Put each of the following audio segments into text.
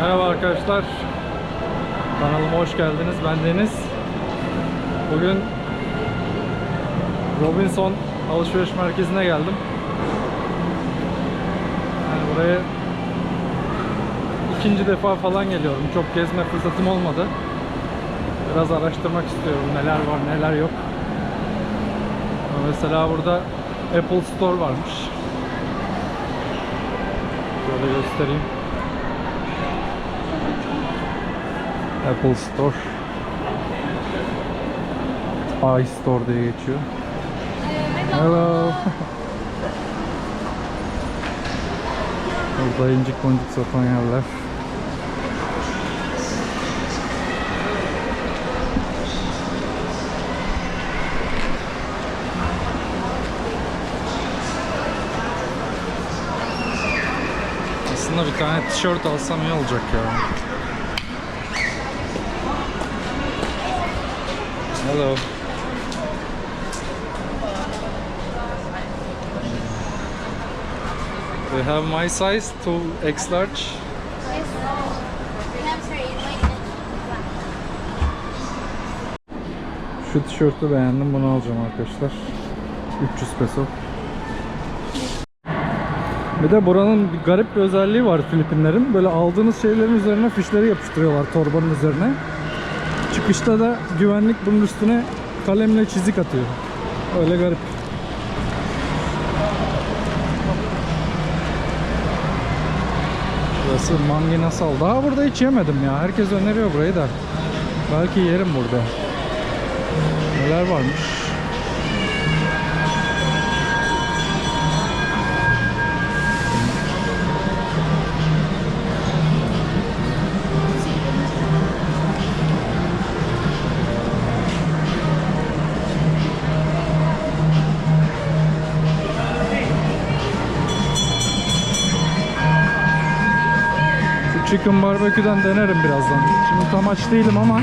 Merhaba arkadaşlar. Kanalıma hoş geldiniz. Ben Deniz. Bugün Robinson alışveriş merkezine geldim. Yani buraya ikinci defa falan geliyorum. Çok gezme fırsatım olmadı. Biraz araştırmak istiyorum. Neler var, neler yok. Mesela burada Apple Store varmış. Şöyle göstereyim. Apple Store. iStore diye geçiyor. Hello. Burada incik boncuk satan yerler. Aslında bir tane tişört alsam iyi olacak ya. Hello. Do have my size, 2X large? Şu tişörtü beğendim, bunu alacağım arkadaşlar. 300 peso. Bir de buranın bir garip bir özelliği var Filipinlerin. Böyle aldığınız şeylerin üzerine fişleri yapıştırıyorlar torbanın üzerine. Çıkışta da güvenlik bunun üstüne kalemle çizik atıyor. Öyle garip. Burası Manginasal. Daha burada hiç yemedim ya. Herkes öneriyor burayı da. Belki yerim burada. Neler varmış? Chicken barbecue'dan denerim birazdan. Şimdi tam aç değilim ama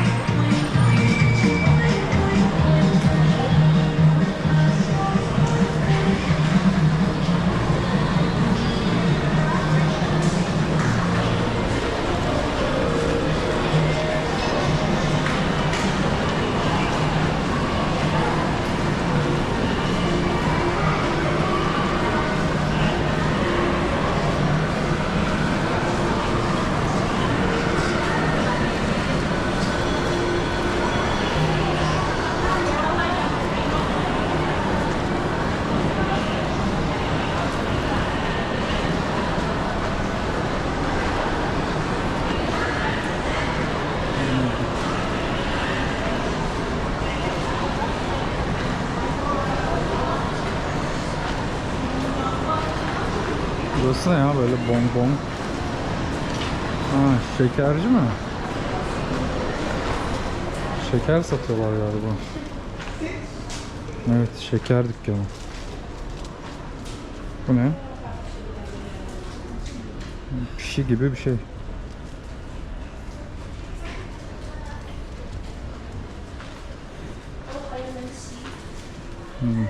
ne ya böyle bonbon. Ha şekerci mi? Şeker satıyorlar galiba. Evet şeker dükkanı. Bu ne? Pişi gibi bir şey. Hmm.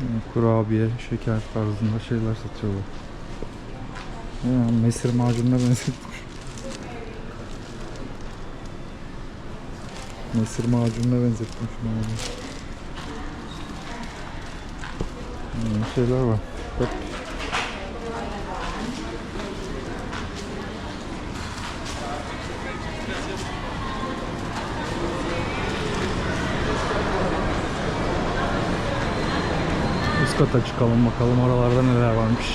Yani Kurabiye, şeker tarzında şeyler satıyorlar. Ya, mesir macununa benzetmiş. Mesir macununa benzetmiş. Yani. Yani şeyler var. Bak. Kata çıkalım bakalım oralarda neler varmış.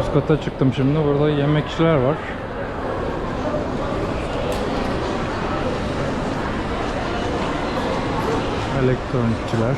Üst kata çıktım şimdi. Burada yemekçiler var. Elektronikçiler.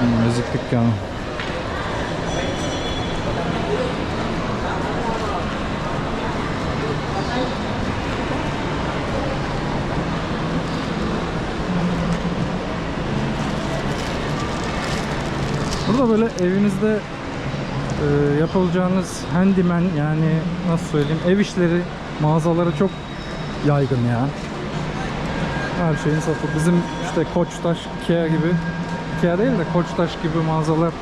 Hmm, müzik dükkanı. Burada böyle evinizde e, yapılacağınız handyman yani nasıl söyleyeyim ev işleri mağazaları çok yaygın ya. Her şeyin satılır. Bizim işte Koçtaş, Ikea gibi Ikea değil de Koçtaş gibi mağazalar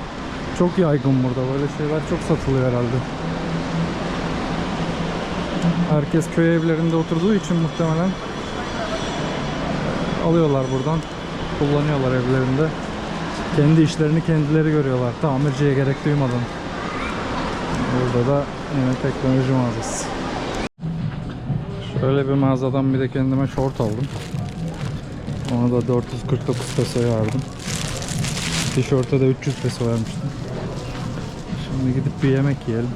çok yaygın burada. Böyle şeyler çok satılıyor herhalde. Herkes köy evlerinde oturduğu için muhtemelen alıyorlar buradan. Kullanıyorlar evlerinde. Kendi işlerini kendileri görüyorlar. Tamirciye gerek duymadan. Burada da yine teknoloji mağazası. Şöyle bir mağazadan bir de kendime şort aldım. Ona da 449 pesoya verdim. Tişörte de 300 peso vermiştim. Şimdi gidip bir yemek yiyelim.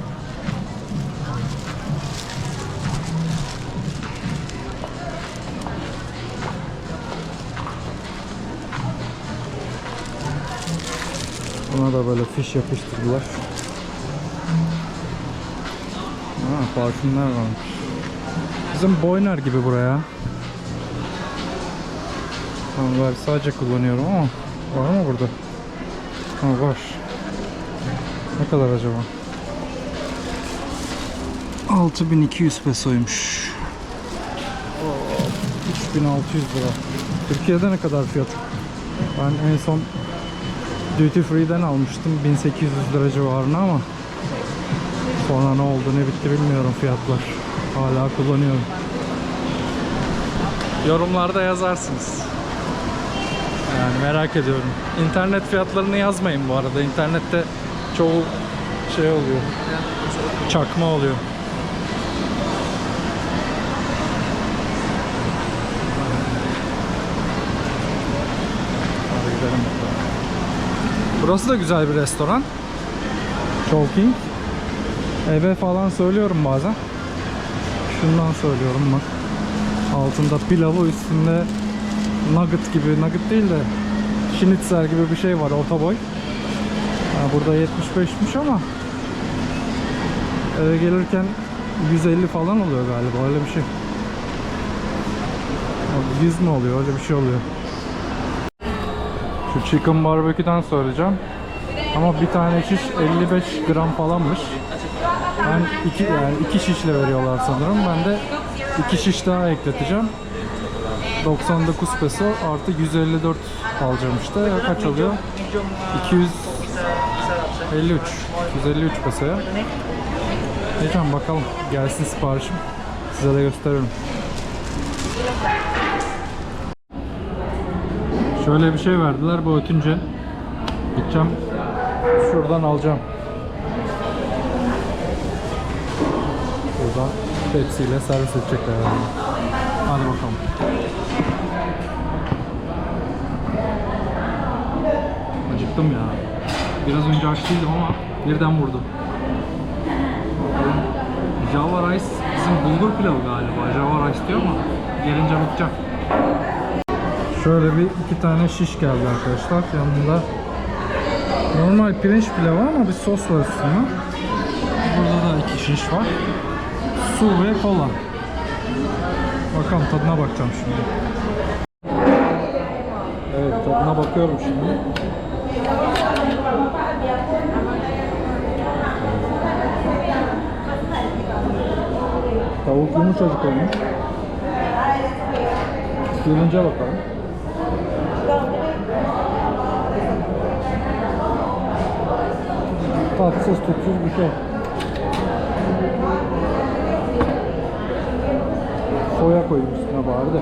Buna da böyle fiş yapıştırdılar. Ha, parfümler varmış. Bizim Boyner gibi buraya. Ben sadece kullanıyorum ama var mı burada? Ha var. Ne kadar acaba? 6200 pesoymuş. Oo, 3600 lira. Türkiye'de ne kadar fiyat? Ben en son Duty Free'den almıştım 1800 lira civarına ama sonra ne oldu ne bitti bilmiyorum fiyatlar. Hala kullanıyorum. Yorumlarda yazarsınız. Yani merak ediyorum. İnternet fiyatlarını yazmayın bu arada. İnternette çoğu şey oluyor. Çakma oluyor. Hadi gidelim bakalım. Burası da güzel bir restoran. Chowking. Eve falan söylüyorum bazen. Şundan söylüyorum bak. Altında pilavı üstünde nugget gibi, nugget değil de schnitzel gibi bir şey var orta boy. Ha, burada 75'miş ama eve gelirken 150 falan oluyor galiba öyle bir şey. Abi 100 mü oluyor öyle bir şey oluyor. Şu chicken barbecue'dan söyleyeceğim. Ama bir tane şiş 55 gram falanmış. Ben iki yani iki şişle veriyorlar sanırım. Ben de iki şiş daha ekleteceğim. 99 peso artı 154 alacağım işte. Kaç oluyor? 253. 253 pesoya. Diyeceğim bakalım. Gelsin siparişim. Size de gösteririm. Şöyle bir şey verdiler bu ötünce. Gideceğim. Şuradan alacağım. Buradan Pepsi ile servis edecekler herhalde. Hadi bakalım. Acıktım ya. Biraz önce aç değildim ama birden vurdu. Java Rice bizim bulgur pilavı galiba. Java Rice diyor ama gelince bakacağım. Şöyle bir iki tane şiş geldi arkadaşlar. Yanında normal pirinç pilavı ama bir sos var üstünde. Burada da iki şiş var. Su ve kola. Bakalım tadına bakacağım şimdi. Evet tadına bakıyorum şimdi. Tavuk yumuşacık olmuş. Pirince bakalım. Tatsız tutsuz bir şey. Soya koyayım üstüne bari de.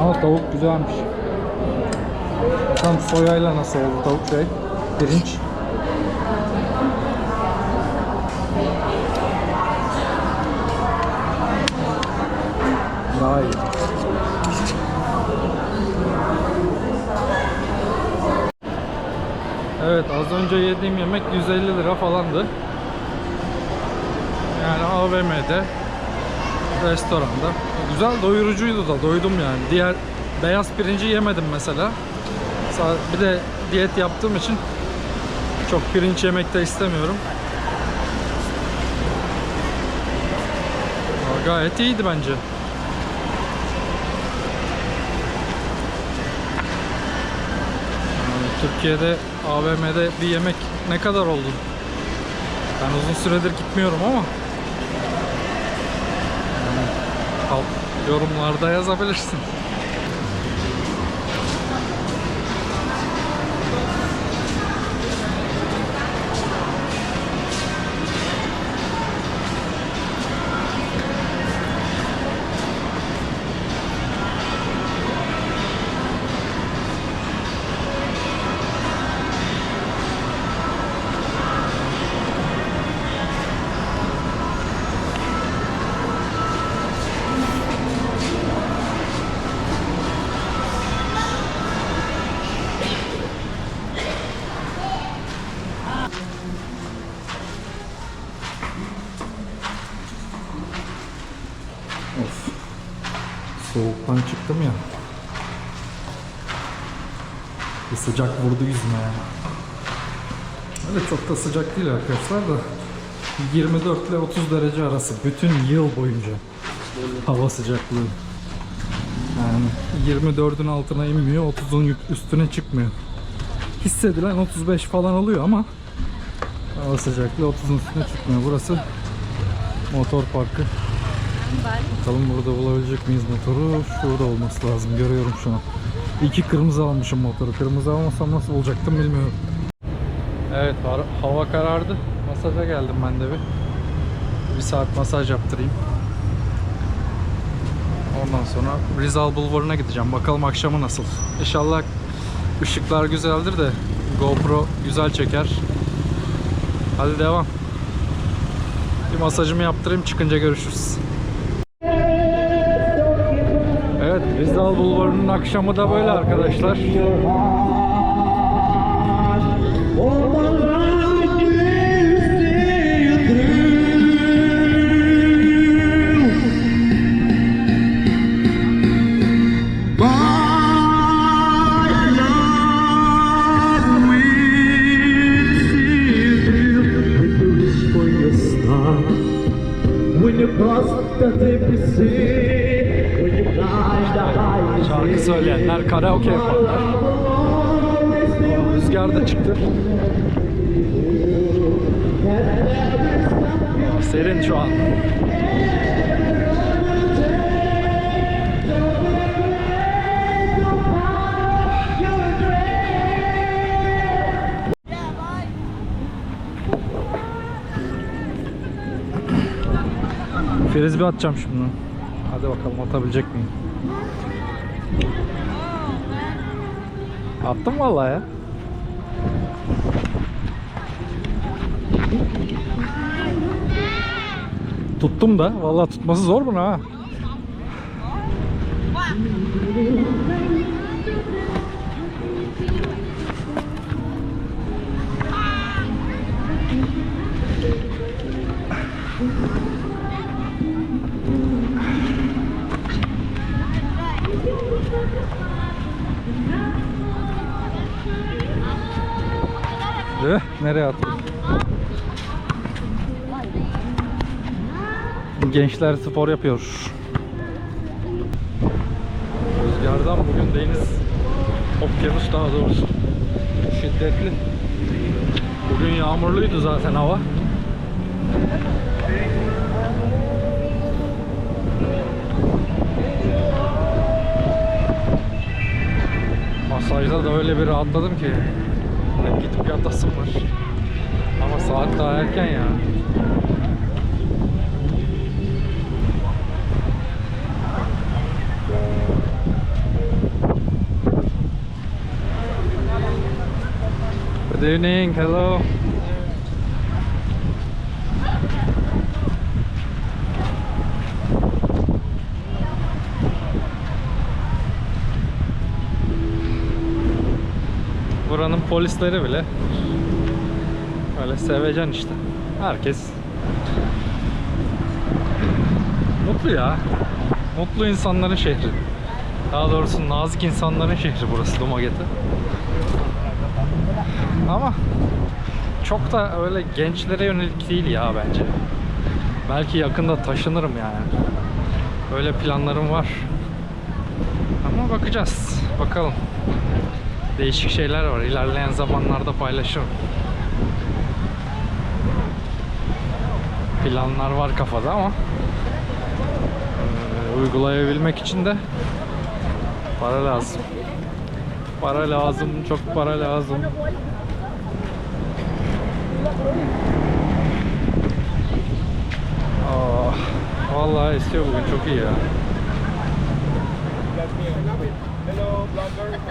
Ama tavuk güzelmiş. Bakalım soyayla nasıl oldu tavuk şey. Pirinç. Daha iyi. Evet az önce yediğim yemek 150 lira falandı. Yani AVM'de restoranda. Güzel doyurucuydu da doydum yani. Diğer beyaz pirinci yemedim mesela. Bir de diyet yaptığım için çok pirinç yemek de istemiyorum. Gayet iyiydi bence. Yani Türkiye'de AVM'de bir yemek ne kadar oldu? Ben uzun süredir gitmiyorum ama yani yorumlarda yazabilirsin. Çıktım ya. Bir sıcak vurdu yüzüme ya. Öyle çok da sıcak değil arkadaşlar da 24 ile 30 derece arası bütün yıl boyunca hava sıcaklığı. Yani 24'ün altına inmiyor, 30'un üstüne çıkmıyor. Hissedilen 35 falan oluyor ama hava sıcaklığı 30'un üstüne çıkmıyor. Burası motor parkı. Bakalım burada bulabilecek miyiz motoru? Şurada olması lazım. Görüyorum şu an. İki kırmızı almışım motoru. Kırmızı almasam nasıl bulacaktım bilmiyorum. Evet hava karardı. Masaja geldim ben de bir. Bir saat masaj yaptırayım. Ondan sonra Rizal Bulvarı'na gideceğim. Bakalım akşamı nasıl. İnşallah ışıklar güzeldir de GoPro güzel çeker. Hadi devam. Bir masajımı yaptırayım çıkınca görüşürüz. Rizal Bulvarı'nın akşamı da böyle arkadaşlar. When you söyleyenler, karaoke yapanlar. Rüzgar da çıktı. Serin şu an. Frisbee atacağım şimdi. Hadi bakalım atabilecek miyim? Attım vallahi ya. Tuttum da. Vallahi tutması zor bunu ha. Eh, nereye attın? Gençler spor yapıyor. Rüzgardan bugün deniz, okyanus daha doğrusu şiddetli. Bugün yağmurluydu zaten hava. Masajda da öyle bir rahatladım ki ben gidip yatasım var. Ama saat daha erken ya. Good evening, hello. Buranın polisleri bile öyle sevecen işte. Herkes Mutlu ya. Mutlu insanların şehri. Daha doğrusu nazik insanların şehri burası Dumaguete. Ama çok da öyle gençlere yönelik değil ya bence. Belki yakında taşınırım yani. Öyle planlarım var. Ama bakacağız. Bakalım. Değişik şeyler var. İlerleyen zamanlarda paylaşırım. Planlar var kafada ama eee, uygulayabilmek için de para lazım. Para lazım, çok para lazım. Aa, vallahi esiyor bugün çok iyi ya.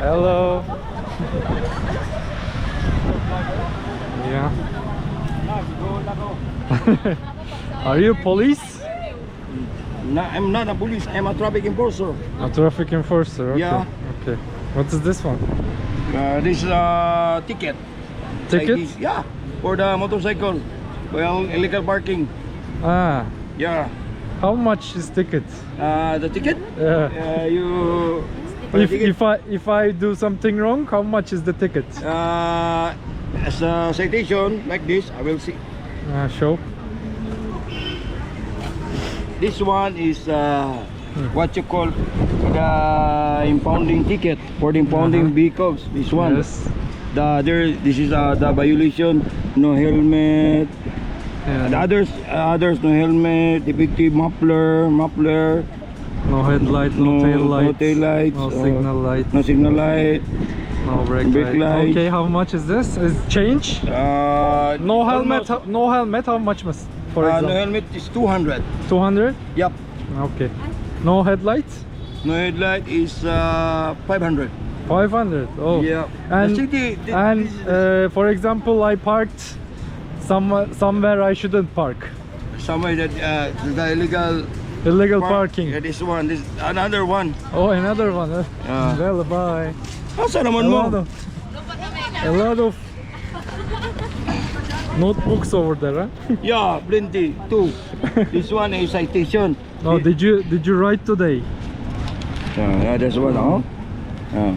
Hello. Yeah. Are you police? No, I'm not a police. I'm a traffic enforcer. A traffic enforcer. Okay. Yeah. Okay. What is this one? Uh, this is a ticket. Ticket? ID. Yeah, for the motorcycle. Well, illegal parking. Ah. Yeah. How much is ticket? Uh, the ticket? Yeah. Uh, you. If ticket, if I if I do something wrong, how much is the ticket? uh, as a citation like this, I will see. Uh, show. This one is uh, what you call the impounding ticket for the impounding Uh-huh. vehicles. This one. Yes. The there. This is uh, the violation. No helmet. Yeah. The others, others no helmet, defective muffler, muffler, No headlight, no, no, tail light, no tail lights, no uh, signal light, no signal light. no brake, brake light. light. Okay, how much is this? Is change? Uh, No helmet, almost- no helmet. How much must? For uh, no helmet is 200. 200. Yep. Okay. No headlight. No headlight is uh, 500. 500. Oh. Yeah. And the the, and this is the- uh, for example, I parked somewhere somewhere I shouldn't park. somewhere that uh, the illegal Illegal park- parking. Yeah, this one, this another one. Oh, another one. eh? Yeah. Well, bye. Asa A naman lot mo? of, a lot of notebooks over there. Huh? Yeah, plenty. Two. this one is citation. Oh, did you did you write today? Yeah, yeah, that's one. Oh. Yeah.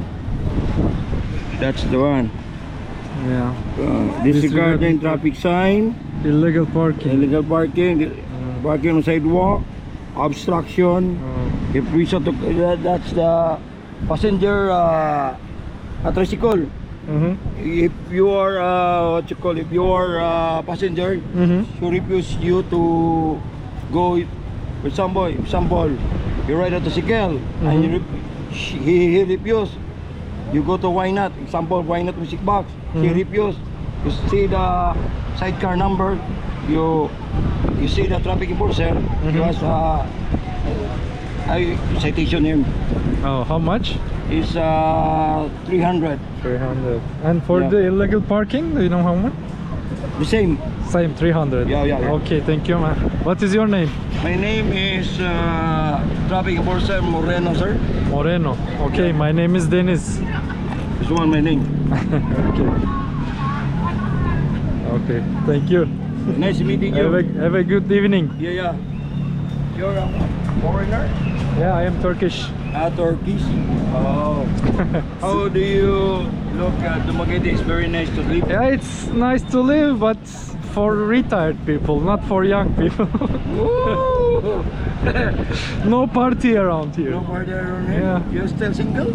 That's the one. Yeah. Uh, disregarding traffic sign, Illegal parking. illegal parking, parking on sidewalk, obstruction. Oh, If we saw to, that, that's the passenger uh, a tricycle. mhm. If you are uh, what you call if you are uh, passenger, Mhm. who refuse you to go with some boy, some ball, you ride a tricycle and you Mhm. rep- he, he refuse. You go to why not? Example, why not music box? He Mhm. refuse. You see the sidecar number. You you see the traffic enforcer. Mhm. You ask uh, I citation him Oh, how much? It's uh 300. 300. And for Yeah. the illegal parking, do you know how much? The same. Same 300. Yeah, yeah, yeah. Okay, thank you, man. What is your name? My name is uh, traffic enforcer Moreno, sir. Moreno. Okay, my name is Deniz. This one my name. okay. Okay, thank you. Nice meeting Have a, you. have a good evening. Yeah, yeah. You're a foreigner? Yeah, I am Turkish. Ah, Turkish. Oh. How do you look at Dumaguete? It's very nice to live. Yeah, it's nice to live, but for retired people, not for young people. No party around here. no party around here? Yeah. You're still single?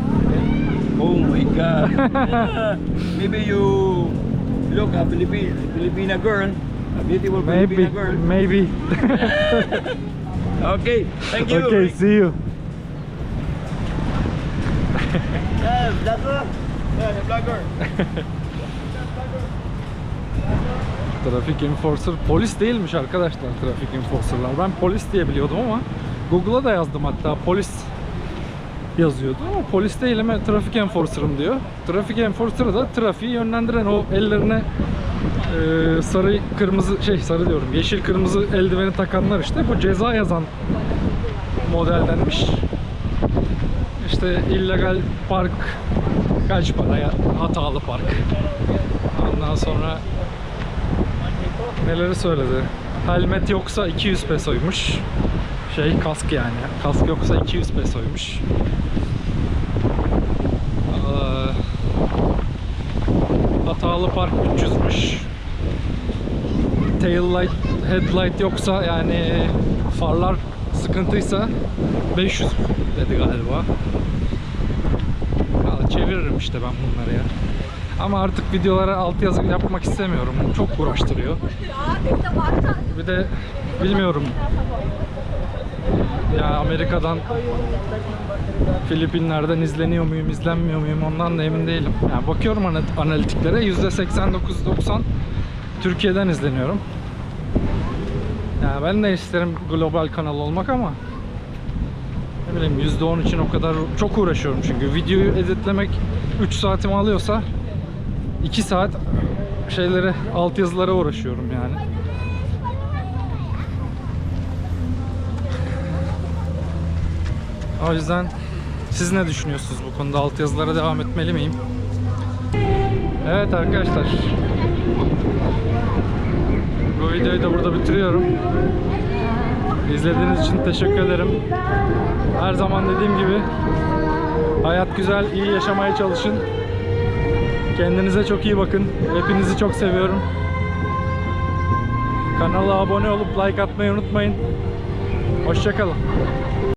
Oh my God. Yeah. Maybe you look a Filipina, Filipina girl, a beautiful Maybe, girl. maybe. Okay, thank you. okay, see you. Yeah, vlogger. Yeah, vlogger. Trafik enforcer polis değilmiş arkadaşlar trafik enforcerlar. Ben polis diye biliyordum ama Google'a da yazdım hatta polis yazıyordu ama polis değil ama trafik enforcer'ım diyor. Trafik enforcer da trafiği yönlendiren o ellerine e, sarı kırmızı şey sarı diyorum yeşil kırmızı eldiveni takanlar işte bu ceza yazan modeldenmiş. İşte illegal park kaç paraya hatalı park. Ondan sonra neleri söyledi. Helmet yoksa 200 pesoymuş. Şey kask yani. Kask yoksa 200 pesoymuş. Hatalı park 300'müş. Tail light, headlight yoksa yani farlar sıkıntıysa 500 dedi galiba. Valla çeviririm işte ben bunları ya. Ama artık videolara altyazı yapmak istemiyorum. Çok uğraştırıyor. Bir de bilmiyorum. Ya Amerika'dan Filipinler'den izleniyor muyum, izlenmiyor muyum ondan da emin değilim. Yani bakıyorum ana- analitiklere %89-90 Türkiye'den izleniyorum. Yani ben de isterim global kanal olmak ama ne bileyim %10 için o kadar çok uğraşıyorum çünkü videoyu editlemek 3 saatimi alıyorsa 2 saat şeylere altyazılara uğraşıyorum yani. O yüzden siz ne düşünüyorsunuz bu konuda? Altyazılara devam etmeli miyim? Evet arkadaşlar. Bu videoyu da burada bitiriyorum. İzlediğiniz için teşekkür ederim. Her zaman dediğim gibi hayat güzel, iyi yaşamaya çalışın. Kendinize çok iyi bakın. Hepinizi çok seviyorum. Kanala abone olup like atmayı unutmayın. Hoşçakalın.